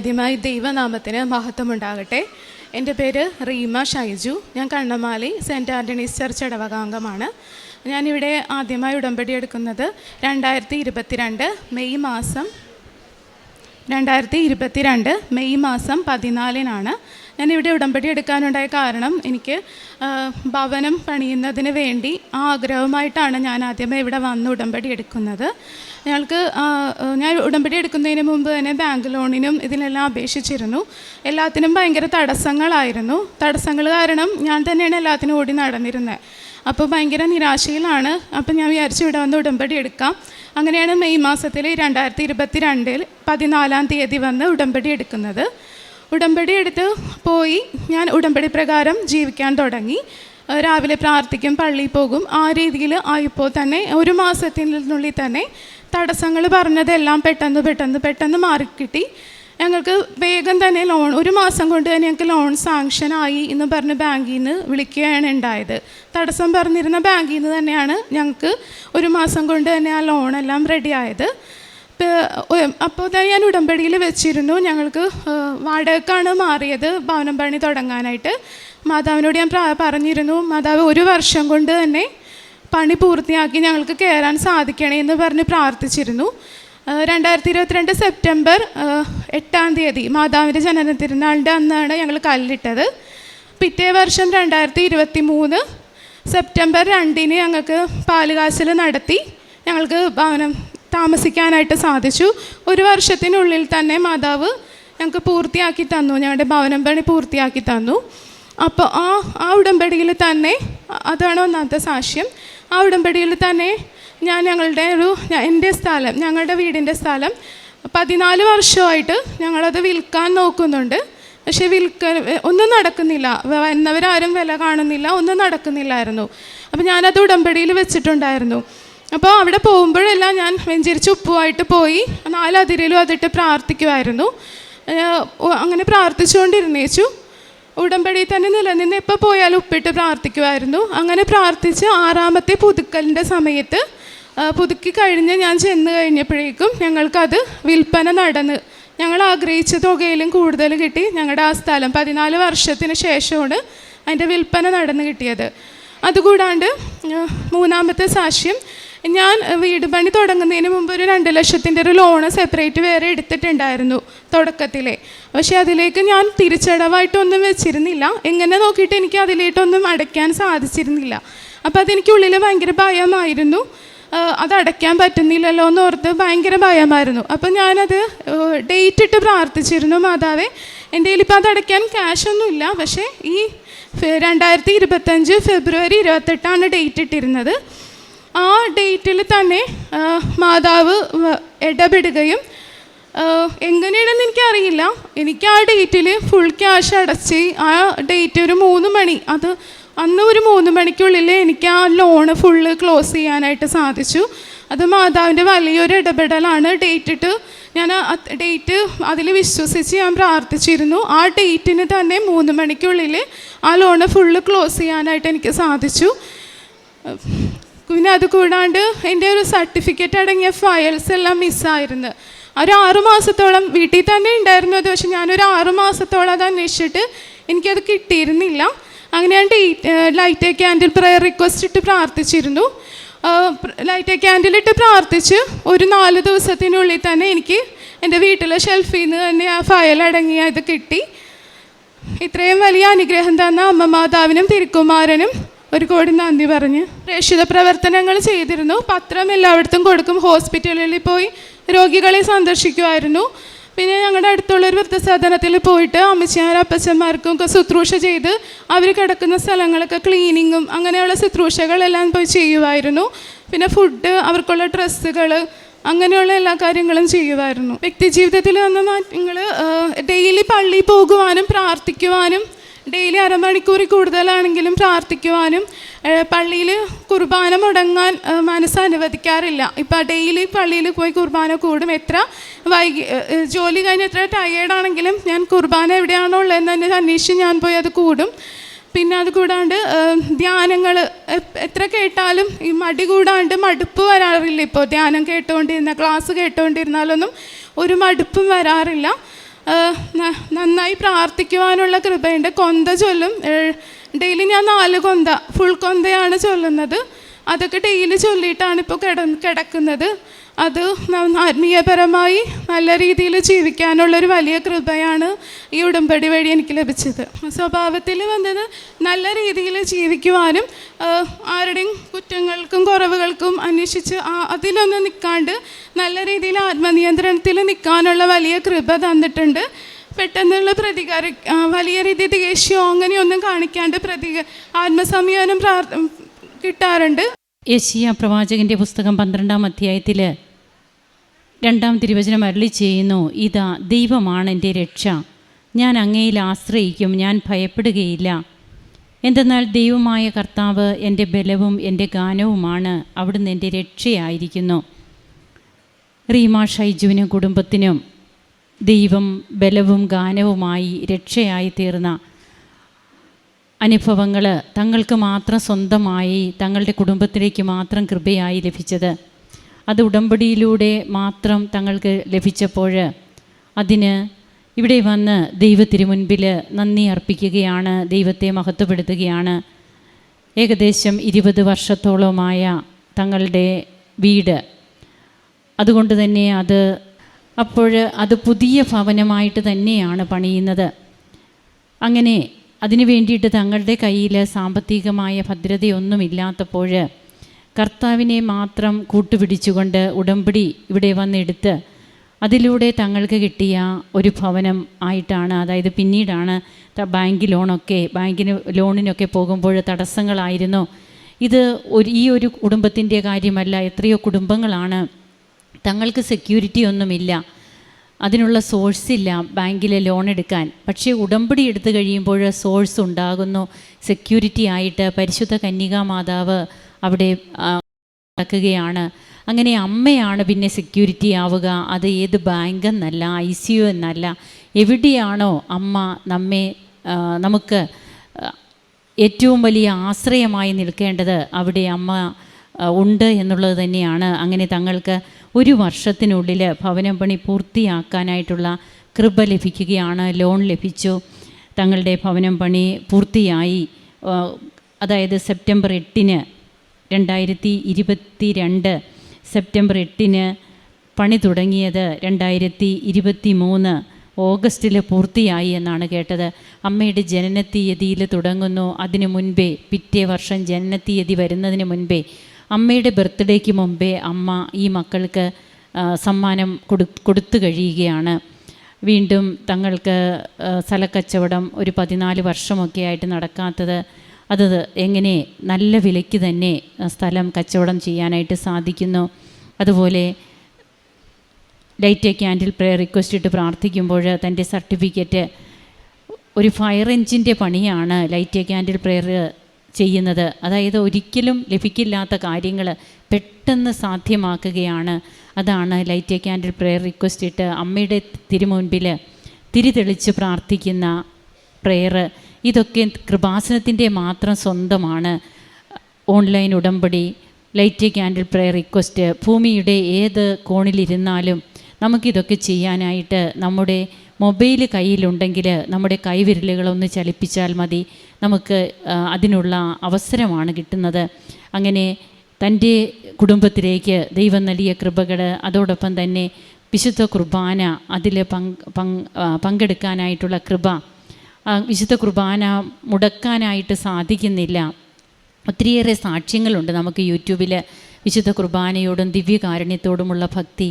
ആദ്യമായി ദൈവനാമത്തിന് മഹത്വമുണ്ടാകട്ടെ. എന്റെ പേര് റീമ ഷൈജു. ഞാൻ കണ്ണമാലി സെന്റ് ആന്റണീസ് ചർച്ച് ഇടവകാംഗമാണ്. ഞാനിവിടെ ആദ്യമായി ഉടമ്പടി എടുക്കുന്നത് രണ്ടായിരത്തി ഇരുപത്തിരണ്ട് മെയ് മാസം. രണ്ടായിരത്തി ഇരുപത്തിരണ്ട് മെയ് മാസം പതിനാലിനാണ്. ഞാനിവിടെ ഉടമ്പടി എടുക്കാനുണ്ടായ കാരണം എനിക്ക് ഭവനം പണിയുന്നതിന് വേണ്ടി ആ ആഗ്രഹമായിട്ടാണ് ഞാൻ ആദ്യമേ ഇവിടെ വന്ന് ഉടമ്പടി എടുക്കുന്നത്. ഞങ്ങൾക്ക് ഞാൻ ഉടമ്പടി എടുക്കുന്നതിന് മുമ്പ് തന്നെ ബാങ്ക് ലോണിനും ഇതിനെല്ലാം അപേക്ഷിച്ചിരുന്നു. എല്ലാത്തിനും ഭയങ്കര തടസ്സങ്ങളായിരുന്നു. തടസ്സങ്ങൾ കാരണം ഞാൻ തന്നെയാണ് എല്ലാത്തിനും ഓടി നടന്നിരുന്നത് അപ്പോൾ ഭയങ്കര നിരാശയിലാണ്. അപ്പോൾ ഞാൻ വിചാരിച്ചു ഇവിടെ വന്ന് ഉടമ്പടി എടുക്കാം. അങ്ങനെയാണ് മെയ് മാസത്തിൽ രണ്ടായിരത്തി ഇരുപത്തി രണ്ടിൽ പതിനാലാം തീയതി വന്ന് ഉടമ്പടി എടുക്കുന്നത്. ഉടമ്പടി എടുത്ത് പോയി. ഞാൻ ഉടമ്പടി പ്രകാരം ജീവിക്കാൻ തുടങ്ങി. രാവിലെ പ്രാർത്ഥിക്കും പള്ളിയിൽ പോകും. ആ രീതിയിൽ ആയപ്പോൾ തന്നെ ഒരു മാസത്തിനുള്ളിൽ തന്നെ തടസ്സങ്ങൾ പറഞ്ഞതെല്ലാം പെട്ടെന്ന് പെട്ടെന്ന് പെട്ടെന്ന് മാറിക്കിട്ടി. ഞങ്ങൾക്ക് വേഗം തന്നെ ലോൺ ഒരു മാസം കൊണ്ട് തന്നെ ഞങ്ങൾക്ക് ലോൺ സാങ്ഷൻ ആയി എന്ന് പറഞ്ഞ് ബാങ്കിൽ നിന്ന് വിളിക്കുകയാണ് ഉണ്ടായത്. തടസ്സം പറഞ്ഞിരുന്ന ബാങ്കിൽ നിന്ന് തന്നെയാണ് ഞങ്ങൾക്ക് ഒരു മാസം കൊണ്ട് തന്നെ ആ ലോണെല്ലാം റെഡി ആയത് അപ്പോൾ തന്നെ ഞാൻ ഉടമ്പടിയിൽ വെച്ചിരുന്നു. ഞങ്ങൾക്ക് വാടകക്കാണ് മാറിയത് ഭവനം പണി തുടങ്ങാനായിട്ട്. മാതാവിനോട് ഞാൻ പറഞ്ഞിരുന്നു മാതാവ് ഒരു വർഷം കൊണ്ട് തന്നെ പണി പൂർത്തിയാക്കി ഞങ്ങൾക്ക് കയറാൻ സാധിക്കണേ എന്ന് പറഞ്ഞ് പ്രാർത്ഥിച്ചിരുന്നു. രണ്ടായിരത്തി ഇരുപത്തിരണ്ട് സെപ്റ്റംബർ എട്ടാം തീയതി മാതാവിന്റെ ജനന തിരുനാളിന്റെ അന്നാണ് ഞങ്ങൾ കല്ലിട്ടത്. പിറ്റേ വർഷം രണ്ടായിരത്തി ഇരുപത്തി മൂന്ന് സെപ്റ്റംബർ രണ്ടിന് ഞങ്ങൾക്ക് പാലുകാശൽ നടത്തി. ഞങ്ങൾക്ക് ഭവനം താമസിക്കാനായിട്ട് സാധിച്ചു. ഒരു വർഷത്തിനുള്ളിൽ തന്നെ മാതാവ് ഞങ്ങൾക്ക് പൂർത്തിയാക്കി തന്നു. ഞങ്ങളുടെ ഭവനം പണി പൂർത്തിയാക്കി തന്നു. അപ്പോൾ ആ ആ ഉടമ്പടിയിൽ തന്നെ അതാണ് ഒന്നാമത്തെ സാക്ഷ്യം. ആ ഉടമ്പടിയിൽ തന്നെ ഞാൻ ഞങ്ങളുടെ ഒരു എന്റെ സ്ഥലം ഞങ്ങളുടെ വീടിന്റെ സ്ഥലം പതിനാല് വർഷമായിട്ട് ഞങ്ങളത് വിൽക്കാൻ നോക്കുന്നുണ്ട്. പക്ഷെ വിൽക്ക ഒന്നും നടക്കുന്നില്ല. വന്നവരാരും വില കാണുന്നില്ല ഒന്നും നടക്കുന്നില്ലായിരുന്നു. അപ്പോൾ ഞാനത് ഉടമ്പടിയിൽ വെച്ചിട്ടുണ്ടായിരുന്നു. അപ്പോൾ അവിടെ പോകുമ്പോഴെല്ലാം ഞാൻ വെഞ്ചരിച്ച് ഉപ്പുമായിട്ട് പോയി നാലതിരയിലും അതിട്ട് പ്രാർത്ഥിക്കുമായിരുന്നു അങ്ങനെ പ്രാർത്ഥിച്ചുകൊണ്ടിരുന്നേച്ചു. ഉടമ്പടി തന്നെ നിലനിന്ന് എപ്പോൾ പോയാലും ഉപ്പിട്ട് പ്രാർത്ഥിക്കുമായിരുന്നു അങ്ങനെ പ്രാർത്ഥിച്ച് ആറാമത്തെ പുതുക്കലിന്റെ സമയത്ത് പുതുക്കി കഴിഞ്ഞ് ഞാൻ ചെന്ന് കഴിഞ്ഞപ്പോഴേക്കും ഞങ്ങൾക്കത് വിൽപ്പന നടന്ന് ഞങ്ങൾ ആഗ്രഹിച്ച തുകയിലും കൂടുതൽ കിട്ടി. ഞങ്ങളുടെ ആ സ്ഥലം പതിനാല് വർഷത്തിന് ശേഷമാണ് അതിന്റെ വിൽപ്പന നടന്ന് കിട്ടിയത്. അതുകൂടാണ്ട് മൂന്നാമത്തെ സാക്ഷ്യം ഞാൻ വീട് പണി തുടങ്ങുന്നതിന് മുമ്പ് ഒരു രണ്ട് ലക്ഷത്തിന്റെ ഒരു ലോണ് സെപ്പറേറ്റ് വേറെ എടുത്തിട്ടുണ്ടായിരുന്നു തുടക്കത്തിലെ. പക്ഷേ അതിലേക്ക് ഞാൻ തിരിച്ചടവായിട്ടൊന്നും വെച്ചിരുന്നില്ല. എങ്ങനെ നോക്കിയിട്ട് എനിക്ക് അതിലേട്ടൊന്നും അടയ്ക്കാൻ സാധിച്ചിരുന്നില്ല. അപ്പോൾ അതെനിക്ക് ഉള്ളിൽ ഭയങ്കര ഭയമായിരുന്നു. അത് അടയ്ക്കാൻ പറ്റുന്നില്ലല്ലോ എന്ന് ഓർത്ത് ഭയങ്കര ഭയമായിരുന്നു. അപ്പം ഞാനത് ഡേറ്റ് ഇട്ട് പ്രാർത്ഥിച്ചിരുന്നു മാതാവേ എന്റെ കയ്യിൽ ഇപ്പോൾ അത് അടയ്ക്കാൻ ക്യാഷൊന്നുമില്ല പക്ഷേ ഈ രണ്ടായിരത്തി ഇരുപത്തഞ്ച് ഫെബ്രുവരി ഇരുപത്തെട്ടാണ് ഡേറ്റ് ഇട്ടിരുന്നത്. ആ ഡേറ്റിൽ തന്നെ മാതാവ് ഇടപെടുകയും എങ്ങനെയാണെന്ന് എനിക്കറിയില്ല. എനിക്ക് ആ ഡേറ്റിൽ ഫുൾ ക്യാഷ് അടച്ച് ആ ഡേറ്റ് ഒരു മൂന്ന് മണി അത് അന്ന് ഒരു മൂന്ന് മണിക്കുള്ളിൽ എനിക്ക് ആ ലോണ് ഫുള്ള് ക്ലോസ് ചെയ്യാനായിട്ട് സാധിച്ചു. അത് മാതാവിന്റെ വലിയൊരു ഇടപെടലാണ്. ഡേറ്റ് ഇട്ട് ഞാൻ ഡേറ്റ് അതിൽ വിശ്വസിച്ച് ഞാൻ പ്രാർത്ഥിച്ചിരുന്നു. ആ ഡേറ്റിന് തന്നെ മൂന്ന് മണിക്കുള്ളിൽ ആ ലോണ് ഫുള്ള് ക്ലോസ് ചെയ്യാനായിട്ട് എനിക്ക് സാധിച്ചു. പിന്നെ അത് കൂടാണ്ട് എന്റെ ഒരു സർട്ടിഫിക്കറ്റ് അടങ്ങിയ ഫയൽസ് എല്ലാം മിസ്സായിരുന്നു ഒരു ആറു മാസത്തോളം വീട്ടിൽ തന്നെ ഉണ്ടായിരുന്നു അത്. പക്ഷെ ഞാനൊരു ആറു മാസത്തോളം അത് അന്വേഷിച്ചിട്ട് എനിക്കത് കിട്ടിയിരുന്നില്ല. അങ്ങനെ ഞാൻ ലൈറ്റ് ക്യാൻഡിൽ പ്രയർ റിക്വസ്റ്റ് ഇട്ട് പ്രാർത്ഥിച്ചിരുന്നു. ലൈറ്റ് ക്യാൻഡിൽ ഇട്ട് പ്രാർത്ഥിച്ച് ഒരു നാല് ദിവസത്തിനുള്ളിൽ തന്നെ എനിക്ക് എന്റെ വീട്ടിലെ ഷെൽഫിൽ നിന്ന് തന്നെ ആ ഫയൽ അടങ്ങിയ ഇത് കിട്ടി. ഇത്രയും വലിയ അനുഗ്രഹം തന്ന അമ്മ മാതാവിനും തിരുക്കുമാരനും ഒരു കോടി നന്ദി പറഞ്ഞ്. പ്രേക്ഷിത പ്രവർത്തനങ്ങൾ ചെയ്തിരുന്നു. പത്രം എല്ലായിടത്തും കൊടുക്കും. ഹോസ്പിറ്റലുകളിൽ പോയി രോഗികളെ സന്ദർശിക്കുമായിരുന്നു. പിന്നെ ഞങ്ങളുടെ അടുത്തുള്ള ഒരു വൃദ്ധസദനത്തിൽ പോയിട്ട് അമ്മച്ചിമാരും അപ്പച്ചന്മാർക്കും ഒക്കെ ശുശ്രൂഷ ചെയ്ത് അവർ കിടക്കുന്ന സ്ഥലങ്ങളൊക്കെ ക്ലീനിങ്ങും അങ്ങനെയുള്ള ശുശ്രൂഷകളെല്ലാം പോയി ചെയ്യുമായിരുന്നു. പിന്നെ ഫുഡ് അവർക്കുള്ള ഡ്രസ്സുകൾ അങ്ങനെയുള്ള എല്ലാ കാര്യങ്ങളും ചെയ്യുമായിരുന്നു. വ്യക്തിജീവിതത്തിൽ വന്ന മാറ്റങ്ങൾ ഡെയിലി പള്ളിയിൽ പോകുവാനും പ്രാർത്ഥിക്കുവാനും ഡെയിലി അരമണിക്കൂറിൽ കൂടുതലാണെങ്കിലും പ്രാർത്ഥിക്കുവാനും പള്ളിയിൽ കുർബാന മുടങ്ങാൻ മനസ്സ് അനുവദിക്കാറില്ല. ഇപ്പം ഡെയിലി പള്ളിയിൽ പോയി കുർബാന കൂടും. എത്ര വൈകി ജോലി കഴിഞ്ഞ് എത്ര ടയേർഡാണെങ്കിലും ഞാൻ കുർബാന എവിടെയാണോ ഉള്ളതെന്ന് തന്നെ അന്വേഷിച്ച് ഞാൻ പോയി അത് കൂടും. പിന്നെ അത് കൂടാണ്ട് ധ്യാനങ്ങൾ എത്ര കേട്ടാലും ഈ മടി കൂടാണ്ട് മടുപ്പ് വരാറില്ല. ഇപ്പോൾ ധ്യാനം കേട്ടുകൊണ്ടിരുന്ന ക്ലാസ് കേട്ടുകൊണ്ടിരുന്നാലൊന്നും ഒരു മടുപ്പും വരാറില്ല. നന്നായി പ്രാർത്ഥിക്കുവാനുള്ള കൃപയുണ്ട്. കൊന്ത ചൊല്ലും. ഡെയിലി ഞാൻ നാല് കൊന്ത ഫുൾ കൊന്തയാണ് ചൊല്ലുന്നത്. അതൊക്കെ ഡെയിലി ചൊല്ലിയിട്ടാണ് ഇപ്പോൾ കിട കിടക്കുന്നത്. അത് ആത്മീയപരമായി നല്ല രീതിയിൽ ജീവിക്കാനുള്ളൊരു വലിയ കൃപയാണ് ഈ ഉടമ്പടി വഴി എനിക്ക് ലഭിച്ചത്. സ്വഭാവത്തിൽ വന്നത് നല്ല രീതിയിൽ ജീവിക്കുവാനും ആരുടെയും കുറ്റങ്ങൾക്കും കുറവുകൾക്കും അന്വേഷിച്ച് അതിലൊന്നും നിൽക്കാണ്ട് നല്ല രീതിയിൽ ആത്മനിയന്ത്രണത്തിൽ നിൽക്കാനുള്ള വലിയ കൃപ തന്നിട്ടുണ്ട്. പെട്ടെന്നുള്ള പ്രതികാര വലിയ രീതിയിൽ ദേഷ്യമോ അങ്ങനെയൊന്നും കാണിക്കാണ്ട് പ്രതി ആത്മസംയോനം പ്രാർ കിട്ടാറുണ്ട്. യശിയ പ്രവാചകന്റെ പുസ്തകം പന്ത്രണ്ടാം അധ്യായത്തിൽ രണ്ടാം തിരുവചനം അരളി ചെയ്യുന്നു ഇതാ ദൈവമാണ് എന്റെ രക്ഷ. ഞാൻ അങ്ങയിൽ ആശ്രയിക്കും ഞാൻ ഭയപ്പെടുകയില്ല. എന്തെന്നാൽ ദൈവമായ കർത്താവ് എന്റെ ബലവും എന്റെ ഗാനവുമാണ് അവിടുന്ന് എന്റെ രക്ഷയായിരിക്കുന്നു. റീമ ഷൈജുവിനും കുടുംബത്തിനും ദൈവം ബലവും ഗാനവുമായി രക്ഷയായി തീർന്ന അനുഭവങ്ങൾ തങ്ങൾക്ക് മാത്രം സ്വന്തമായി തങ്ങളുടെ കുടുംബത്തിലേക്ക് മാത്രം കൃപയായി ലഭിച്ചത്. അത് ഉടമ്പടിയിലൂടെ മാത്രം തങ്ങൾക്ക് ലഭിച്ചപ്പോൾ അതിന് ഇവിടെ വന്ന് ദൈവത്തിനു മുൻപിൽ നന്ദി അർപ്പിക്കുകയാണ് ദൈവത്തെ മഹത്വപ്പെടുത്തുകയാണ്. ഏകദേശം ഇരുപത് വർഷത്തോളമായ തങ്ങളുടെ വീട്. അതുകൊണ്ട് തന്നെ അത് അപ്പോൾ അത് പുതിയ ഭവനമായിട്ട് തന്നെയാണ് പണിയുന്നത്. അങ്ങനെ അതിനു വേണ്ടിയിട്ട് തങ്ങളുടെ കയ്യിൽ സാമ്പത്തികമായ ഭദ്രതയൊന്നുമില്ലാത്തപ്പോൾ കർത്താവിനെ മാത്രം കൂട്ടുപിടിച്ചുകൊണ്ട് ഉടമ്പടി ഇവിടെ വന്നെടുത്ത് അതിലൂടെ തങ്ങൾക്ക് കിട്ടിയ ഒരു ഭവനം ആയിട്ടാണ് അതായത് പിന്നീടാണ് ബാങ്ക് ലോണൊക്കെ ബാങ്കിന് ലോണിനൊക്കെ പോകുമ്പോൾ തടസ്സങ്ങളായിരുന്നു. ഇത് ഒരു ഈ ഒരു കുടുംബത്തിന്റെ കാര്യമല്ല എത്രയോ കുടുംബങ്ങളാണ് തങ്ങൾക്ക് സെക്യൂരിറ്റി ഒന്നുമില്ല. അതിനുള്ള സോഴ്സ് ഇല്ല ബാങ്കിൽ ലോൺ എടുക്കാൻ. പക്ഷേ ഉടമ്പടി എടുത്തു കഴിയുമ്പോൾ സോഴ്സ് ഉണ്ടാകുന്നു. സെക്യൂരിറ്റി ആയിട്ട് പരിശുദ്ധ കന്യകാ മാതാവ് അവിടെ നടക്കുകയാണ്. അങ്ങനെ അമ്മയാണ് പിന്നെ സെക്യൂരിറ്റി ആവുക. അത് ഏത് ബാങ്ക് എന്നല്ല ഐ സി യു എന്നല്ല. എവിടെയാണോ അമ്മ നമ്മെ നമുക്ക് ഏറ്റവും വലിയ ആശ്രയമായി നിൽക്കേണ്ടത് അവിടെ അമ്മ ഉണ്ട് എന്നുള്ളത് തന്നെയാണ്. അങ്ങനെ തങ്ങൾക്ക് ഒരു വർഷത്തിനുള്ളിൽ ഭവനം പണി പൂർത്തിയാക്കാനായിട്ടുള്ള കൃപ ലഭിക്കുകയാണ് ലോൺ ലഭിച്ചു. തങ്ങളുടെ ഭവനം പണി പൂർത്തിയായി. അതായത് സെപ്റ്റംബർ എട്ടിന് രണ്ടായിരത്തി ഇരുപത്തി രണ്ട് സെപ്റ്റംബർ എട്ടിന് പണി തുടങ്ങിയത് രണ്ടായിരത്തി ഇരുപത്തി മൂന്ന് ഓഗസ്റ്റിൽ പൂർത്തിയായി എന്നാണ് കേട്ടത്. അമ്മയുടെ ജനനത്തീയതിയിൽ തുടങ്ങുന്നു. അതിനു മുൻപേ പിറ്റേ വർഷം ജനനത്തീയതി വരുന്നതിന് മുൻപേ അമ്മയുടെ ബർത്ത്ഡേക്ക് മുമ്പേ അമ്മ ഈ മക്കൾക്ക് സമ്മാനം കൊടു കൊടുത്തു കഴിയുകയാണ്. വീണ്ടും തങ്ങൾക്ക് സ്ഥലക്കച്ചവടം ഒരു പതിനാല് വർഷമൊക്കെ ആയിട്ട് നടക്കാത്തത് അത് എങ്ങനെ നല്ല വിലയ്ക്ക് തന്നെ സ്ഥലം കച്ചവടം ചെയ്യാനായിട്ട് സാധിക്കുന്നു. അതുപോലെ ലൈറ്റ് ക്യാൻഡിൽ പ്രേ റിക്വസ്റ്റ് ഇട്ട് പ്രാർത്ഥിക്കുമ്പോൾ തന്റെ സർട്ടിഫിക്കറ്റ് ഒരു ഫയർ എഞ്ചിന്റെ പണിയാണ് ലൈറ്റ് ക്യാൻഡിൽ പ്രേയർ ചെയ്യുന്നത്. അതായത് ഒരിക്കലും ലഭിക്കില്ലാത്ത കാര്യങ്ങൾ പെട്ടെന്ന് സാധ്യമാക്കുകയാണ്. അതാണ് light a candle prayer request ഇട്ട് അമ്മയുടെ തിരുമുൻപിൽ തിരിതെളിച്ച് പ്രാർത്ഥിക്കുന്ന പ്രെയർ. ഇതൊക്കെ കൃപാസനത്തിന്റെ മാത്രം സ്വന്തമാണ്. ഓൺലൈൻ ഉടമ്പടി ലൈറ്റ് ക്യാൻഡിൽ പ്രെയർ റിക്വസ്റ്റ് ഭൂമിയുടെ ഏത് കോണിലിരുന്നാലും നമുക്കിതൊക്കെ ചെയ്യാനായിട്ട് നമ്മുടെ മൊബൈൽ കയ്യിലുണ്ടെങ്കിൽ നമ്മുടെ കൈവിരലുകളൊന്ന് ചലിപ്പിച്ചാൽ മതി. നമുക്ക് അതിനുള്ള അവസരമാണ് കിട്ടുന്നത്. അങ്ങനെ തന്റെ കുടുംബത്തിലേക്ക് ദൈവം നൽകിയ കൃപകൾ അതോടൊപ്പം തന്നെ വിശുദ്ധ കുർബാന അതിൽ പങ്കെടുക്കാനായിട്ടുള്ള കൃപ വിശുദ്ധ കുർബാന മുടക്കാനായിട്ട് സാധിക്കുന്നില്ല. ഒത്തിരിയേറെ സാക്ഷ്യങ്ങളുണ്ട് നമുക്ക് യൂട്യൂബിൽ വിശുദ്ധ കുർബാനയോടും ദിവ്യകാരുണ്യത്തോടുമുള്ള ഭക്തി.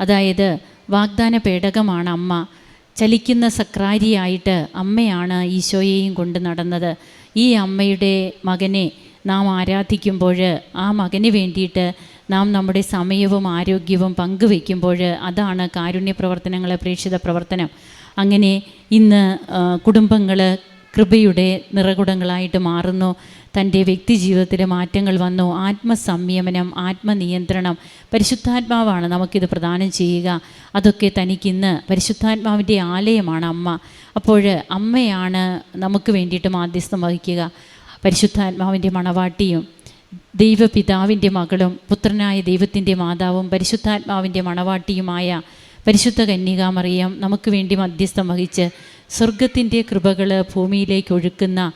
അതായത് വാഗ്ദാന പേടകമാണ് അമ്മ. ചലിക്കുന്ന സക്രാരിയായിട്ട് അമ്മയാണ് ഈശോയെയും കൊണ്ട് നടന്നത്. ഈ അമ്മയുടെ മകനെ നാം ആരാധിക്കുമ്പോൾ ആ മകന് വേണ്ടിയിട്ട് നാം നമ്മുടെ സമയവും ആരോഗ്യവും പങ്കുവെക്കുമ്പോൾ അതാണ് കാരുണ്യ പ്രവർത്തനങ്ങൾ പ്രേക്ഷിത പ്രവർത്തനം. അങ്ങനെ ഇന്ന് കുടുംബങ്ങൾ കൃപയുടെ നിറകുടങ്ങളായിട്ട് മാറുന്നു. തന്റെ വ്യക്തി ജീവിതത്തിലെ മാറ്റങ്ങൾ വന്നു. ആത്മസംയമനം ആത്മനിയന്ത്രണം പരിശുദ്ധാത്മാവാണ് നമുക്കിത് പ്രദാനം ചെയ്യുക. അതൊക്കെ തനിക്കിന്ന് പരിശുദ്ധാത്മാവിന്റെ ആലയമാണ് അമ്മ. അപ്പോൾ അമ്മയാണ് നമുക്ക് വേണ്ടിയിട്ട് മാധ്യസ്ഥം വഹിക്കുക. പരിശുദ്ധാത്മാവിന്റെ മണവാട്ടിയും ദൈവപിതാവിന്റെ മകളും പുത്രനായ ദൈവത്തിന്റെ മാതാവും പരിശുദ്ധാത്മാവിന്റെ മണവാട്ടിയുമായ പരിശുദ്ധ കന്യകാമറിയം നമുക്ക് വേണ്ടി മധ്യസ്ഥം വഹിച്ച് സ്വർഗത്തിന്റെ കൃപകൾ ഭൂമിയിലേക്ക് ഒഴുക്കുന്ന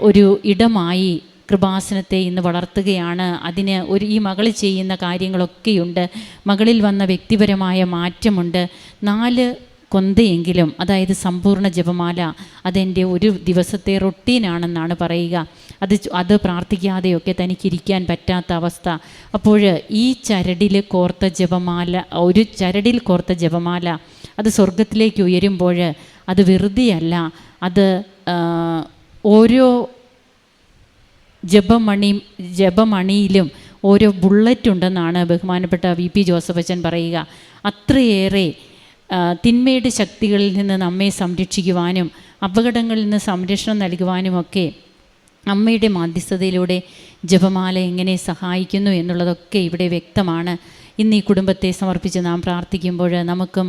ഒരു ഇടമായി കൃപാസനത്തെ ഇന്ന് വളർത്തുകയാണ്. അതിന് ഒരു ഈ മകൾ ചെയ്യുന്ന കാര്യങ്ങളൊക്കെയുണ്ട്. മകളിൽ വന്ന വ്യക്തിപരമായ മാറ്റമുണ്ട്. നാല് കൊന്തയെങ്കിലും അതായത് സമ്പൂർണ ജപമാല അതെന്റെ ഒരു ദിവസത്തെ റൊട്ടീനാണെന്നാണ് പറയുക. അത് അത് പ്രാർത്ഥിക്കാതെയൊക്കെ തനിക്കിരിക്കാൻ പറ്റാത്ത അവസ്ഥ. അപ്പോൾ ഈ ചരടിൽ കോർത്ത ജപമാല ഒരു ചരടിൽ കോർത്ത ജപമാല അത് സ്വർഗത്തിലേക്ക് ഉയരുമ്പോൾ അത് വെറുതെയല്ല. അത് ഓരോ ജപമണി ജപമണിയിലും ഓരോ ബുള്ളറ്റ് ഉണ്ടെന്നാണ് ബഹുമാനപ്പെട്ട വി പി ജോസഫ് അച്ഛൻ പറയുക. അത്രയേറെ തിന്മയുടെ ശക്തികളിൽ നിന്ന് നമ്മെ സംരക്ഷിക്കുവാനും അപകടങ്ങളിൽ നിന്ന് സംരക്ഷണം നൽകുവാനുമൊക്കെ അമ്മയുടെ മാധ്യസ്ഥതയിലൂടെ ജപമാല എങ്ങനെ സഹായിക്കുന്നു എന്നുള്ളതൊക്കെ ഇവിടെ വ്യക്തമാണ്. ഇന്ന് ഈ കുടുംബത്തെ സമർപ്പിച്ച് നാം പ്രാർത്ഥിക്കുമ്പോൾ നമുക്കും